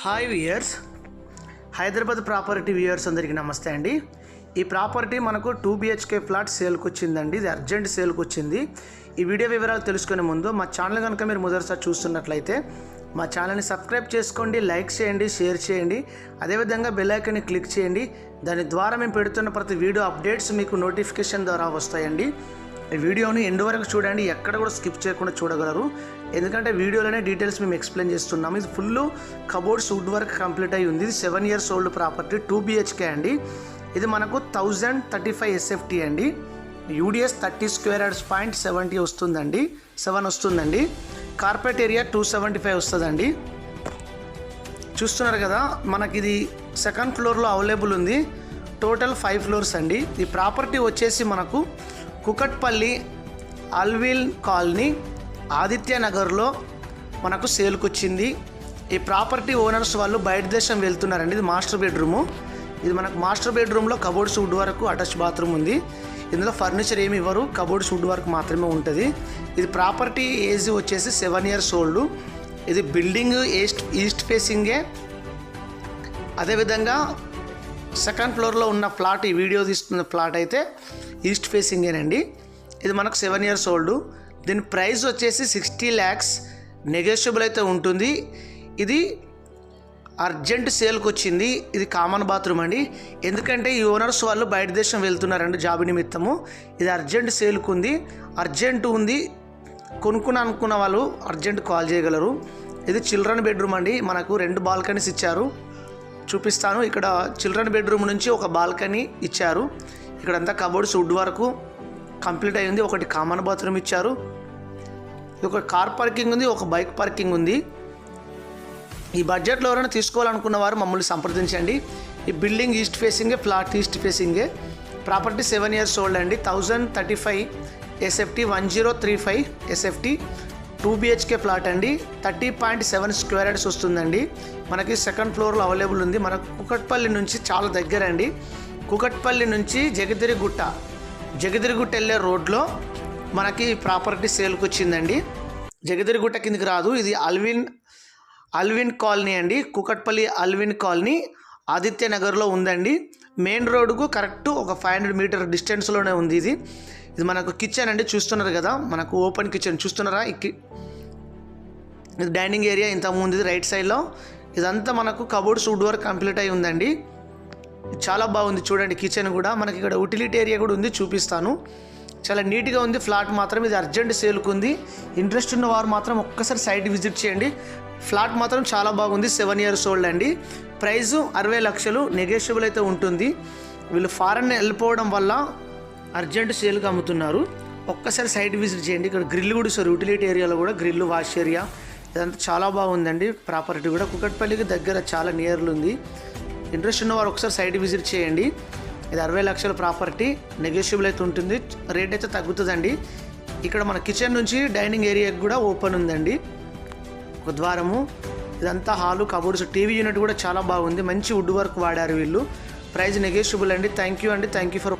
Hi viewers Hyderabad property viewers అందరికీ నమస్తే అండి. ఈ ప్రాపర్టీ మనకు టూ బిహెచ్కే ఫ్లాట్ సేల్కి వచ్చిందండి ఇది అర్జెంట్ సేల్కి వచ్చింది ఈ వీడియో వివరాలు తెలుసుకునే ముందు మా ఛానల్ కనుక మీరు మొదటిసారి చూస్తున్నట్లయితే మా ఛానల్ని సబ్స్క్రైబ్ చేసుకోండి లైక్ చేయండి షేర్ చేయండి. అదేవిధంగా బెల్లైకన్ని క్లిక్ చేయండి. దాని ద్వారా మేము పెడుతున్న ప్రతి వీడియో అప్డేట్స్ మీకు నోటిఫికేషన్ ద్వారా వస్తాయండి. ఈ వీడియోని ఎండు వరకు చూడండి. ఎక్కడ కూడా స్కిప్ చేయకుండా చూడగలరు. ఎందుకంటే వీడియోలోనే డీటెయిల్స్ మేము ఎక్స్ప్లెయిన్ చేస్తున్నాము. ఇది full cupboards wood work complete అయి ఉంది. ఇది seven years old property two BHK అండి. ఇది మనకు థౌజండ్ థర్టీ ఫైవ్ ఎస్ఎఫ్టీ అండి. UDS thirty square yards point seventy వస్తుందండి. సెవెన్ వస్తుందండి. Carpet area two seventy five వస్తుందండి. చూస్తున్నారు కదా మనకి ఇది సెకండ్ ఫ్లోర్లో అవైలబుల్ ఉంది. టోటల్ ఫైవ్ ఫ్లోర్స్ అండి. ఈ ప్రాపర్టీ వచ్చేసి మనకు కుకట్పల్లి అల్విల్ కాలనీ ఆదిత్య నగర్లో మనకు సేల్కి వచ్చింది ఈ ప్రాపర్టీ ఓనర్స్ వాళ్ళు బయట దేశం వెళ్తున్నారండి. ఇది మాస్టర్ బెడ్రూము. ఇది మనకు మాస్టర్ బెడ్రూమ్లో కబోర్డ్స్ వుడ్ వరకు అటాచ్ బాత్రూమ్ ఉంది. ఇందులో ఫర్నిచర్ ఏమి ఇవ్వరు. కబోర్డ్స్ వుడ్ వరకు మాత్రమే ఉంటుంది. ఇది ప్రాపర్టీ ఏజ్ వచ్చేసి సెవెన్ ఇయర్స్ ఓల్డ్. ఇది బిల్డింగ్ ఈస్ట్ ఈస్ట్ ఫేసింగే. అదేవిధంగా సెకండ్ ఫ్లోర్లో ఉన్న ఫ్లాట్ ఈ వీడియో తీస్తున్న ఫ్లాట్ అయితే ఈస్ట్ ఫేసింగేనండి. ఇది మనకు సెవెన్ ఇయర్స్ ఓల్డ్. దీని ప్రైస్ వచ్చేసి సిక్స్టీ ల్యాక్స్ నెగోషియబుల్ అయితే ఉంటుంది. ఇది అర్జెంట్ సేల్కి వచ్చింది. ఇది కామన్ బాత్రూమ్ అండి. ఎందుకంటే ఈ ఓనర్స్ వాళ్ళు బయట దేశం వెళ్తున్నారండి జాబ్ నిమిత్తము. ఇది అర్జెంట్ సేల్కి ఉంది. అర్జెంట్ ఉంది. కొనుక్కుని అనుకున్న వాళ్ళు అర్జెంట్ కాల్ చేయగలరు. ఇది చిల్డ్రన్ బెడ్రూమ్ అండి. మనకు రెండు బాల్కనీస్ ఇచ్చారు. చూపిస్తాను. ఇక్కడ చిల్డ్రన్ బెడ్రూమ్ నుంచి ఒక బాల్కనీ ఇచ్చారు. ఇక్కడంతా కబోర్డ్స్ వుడ్ వరకు. కంప్లీట్ అయింది ఒకటి కామన్ బాత్రూమ్ ఇచ్చారు. ఒక కార్ పార్కింగ్ ఉంది ఒక బైక్ పార్కింగ్ ఉంది. ఈ బడ్జెట్లో ఎవరైనా తీసుకోవాలనుకున్న వారు మమ్మల్ని సంప్రదించండి. ఈ బిల్డింగ్ ఈస్ట్ ఫేసింగే ఫ్లాట్ ఈస్ట్ ఫేసింగే ప్రాపర్టీ సెవెన్ ఇయర్స్ ఓల్డ్ అండి. Thousand thirty five SFT one zero three five SFT two BHK plot అండి. Thirty point seven square yards వస్తుందండి. మనకి సెకండ్ ఫ్లోర్లో అవైలబుల్ ఉంది. మన కుకట్పల్లి నుంచి చాలా దగ్గర అండి. కుకట్పల్లి నుంచి జగదిరి గుట్ట వెళ్ళే రోడ్లో మనకి ప్రాపర్టీ సేల్కి వచ్చిందండి జగదిరిగుట్ట కిందికి రాదు. ఇది అల్విన్ అల్విన్ కాలనీ అండి. కుకట్పల్లి అల్విన్ కాలనీ ఆదిత్య నగర్లో ఉందండి. మెయిన్ రోడ్డుకు కరెక్ట్ ఒక ఫైవ్ హండ్రెడ్ మీటర్ డిస్టెన్స్లోనే ఉంది ఇది. ఇది మనకు కిచెన్ అండి. చూస్తున్నారు కదా మనకు ఓపెన్ కిచెన్. చూస్తున్నారా? కి- ఇది డైనింగ్ ఏరియా ఇంత ముందు రైట్ సైడ్లో. ఇదంతా మనకు కబోర్డ్స్ వుడ్ వర్క్ కంప్లీట్ అయి ఉందండి. చాలా బాగుంది చూడండి కిచెన్ కూడా. మనకి ఇక్కడ యూటిలిటీ ఏరియా కూడా ఉంది చూపిస్తాను. చాలా నీట్గా ఉంది ఫ్లాట్ మాత్రం. ఇది అర్జెంట్ సేల్కి ఉంది. ఇంట్రెస్ట్ ఉన్న వారు మాత్రం ఒక్కసారి సైట్ విజిట్ చేయండి. ఫ్లాట్ మాత్రం చాలా బాగుంది సెవెన్ ఇయర్స్ ఓల్డ్ అండి. ప్రైజు అరవై లక్షలు నెగోషియబుల్ అయితే ఉంటుంది. వీళ్ళు ఫారెన్ వెళ్ళిపోవడం వల్ల అర్జెంట్ సేల్కి అమ్ముతున్నారు. ఒక్కసారి సైట్ విజిట్ చేయండి. ఇక్కడ గ్రిల్ కూడా సార్ యూటిలిటీ ఏరియాలో కూడా గ్రిల్ వాష్ ఏరియా ఇదంతా చాలా బాగుందండి. ప్రాపర్టీ కూడా కుకట్పల్లికి దగ్గర చాలా నియర్లు ఉంది. ఇంట్రెస్ట్ ఉన్న వారు ఒకసారి సైట్ విజిట్ చేయండి. ఇది అరవై లక్షల ప్రాపర్టీ నెగోషియబుల్ అయితే ఉంటుంది. రేట్ అయితే తగ్గుతుందండి. ఇక్కడ మన కిచెన్ నుంచి డైనింగ్ ఏరియాకి కూడా ఓపెన్ ఉందండి. ఒక ద్వారము ఇదంతా హాలు కబోర్డ్స్ టీవీ యూనిట్ కూడా చాలా బాగుంది. మంచి వుడ్ వర్క్ వాడారు వీళ్ళు. ప్రైస్ నెగోషియబుల్ అండి. థ్యాంక్ యూ అండి. Thank you for